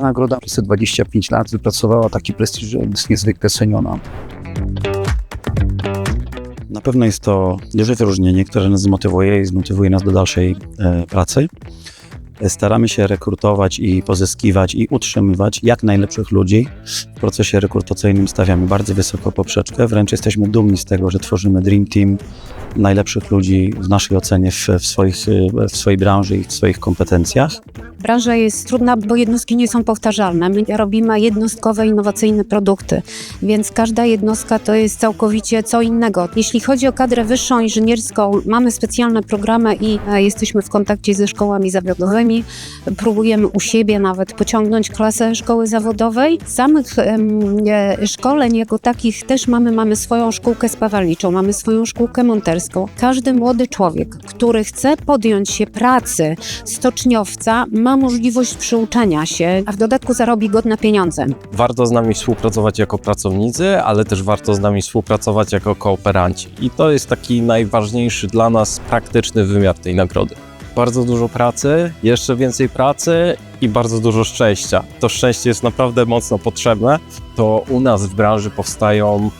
nagroda przez te 25 lat wypracowała taki prestiż, że jest niezwykle ceniona. Na pewno jest to duże wyróżnienie, które nas zmotywuje i zmotywuje nas do dalszej e, pracy. Staramy się rekrutować i pozyskiwać i utrzymywać jak najlepszych ludzi. W procesie rekrutacyjnym stawiamy bardzo wysoko poprzeczkę, wręcz jesteśmy dumni z tego, że tworzymy Dream Team najlepszych ludzi w naszej ocenie w, w, swoich, e, w swojej branży i w swoich kompetencjach. Branża jest trudna, bo jednostki nie są powtarzalne. My robimy jednostkowe, innowacyjne produkty, więc każda jednostka to jest całkowicie co innego. Jeśli chodzi o kadrę wyższą inżynierską, mamy specjalne programy i e, jesteśmy w kontakcie ze szkołami zawodowymi. Próbujemy u siebie nawet pociągnąć klasę szkoły zawodowej. Samych e, szkoleń jako takich też mamy, mamy swoją szkółkę spawalniczą, mamy swoją szkółkę monterską. Każdy młody człowiek, który chce podjąć się pracy stoczniowca, ma możliwość przyuczenia się, a w dodatku zarobi godne pieniądze. Warto z nami współpracować jako pracownicy, ale też warto z nami współpracować jako kooperanci. I to jest taki najważniejszy dla nas praktyczny wymiar tej nagrody. Bardzo dużo pracy, jeszcze więcej pracy i bardzo dużo szczęścia. To szczęście jest naprawdę mocno potrzebne. To u nas w branży powstają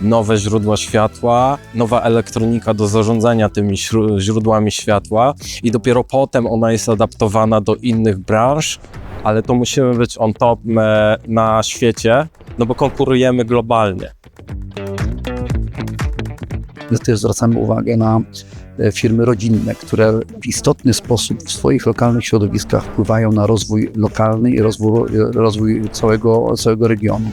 nowe źródła światła, nowa elektronika do zarządzania tymi źródłami światła i dopiero potem ona jest adaptowana do innych branż, ale to musimy być on top e, na świecie, no bo konkurujemy globalnie. My też zwracamy uwagę na e, firmy rodzinne, które w istotny sposób w swoich lokalnych środowiskach wpływają na rozwój lokalny i rozwój, rozwój całego, całego regionu.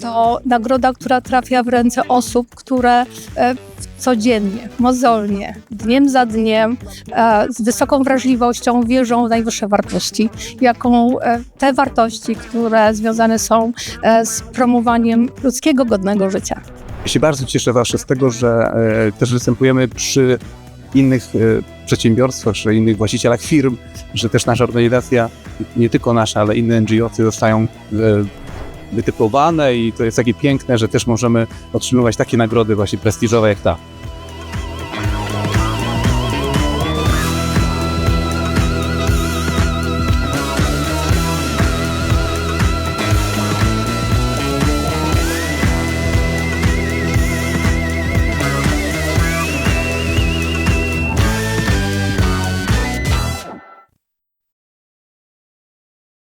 To nagroda, która trafia w ręce osób, które e, codziennie, mozolnie, dniem za dniem, e, z wysoką wrażliwością wierzą w najwyższe wartości, jaką e, te wartości, które związane są z promowaniem ludzkiego, godnego życia. Ja się bardzo cieszę właśnie z tego, że też występujemy przy innych przedsiębiorstwach, czy innych właścicielach firm, że też nasza organizacja, nie tylko nasza, ale inne NGO-ty zostają e, wytypowane i to jest takie piękne, że też możemy otrzymywać takie nagrody właśnie prestiżowe jak ta.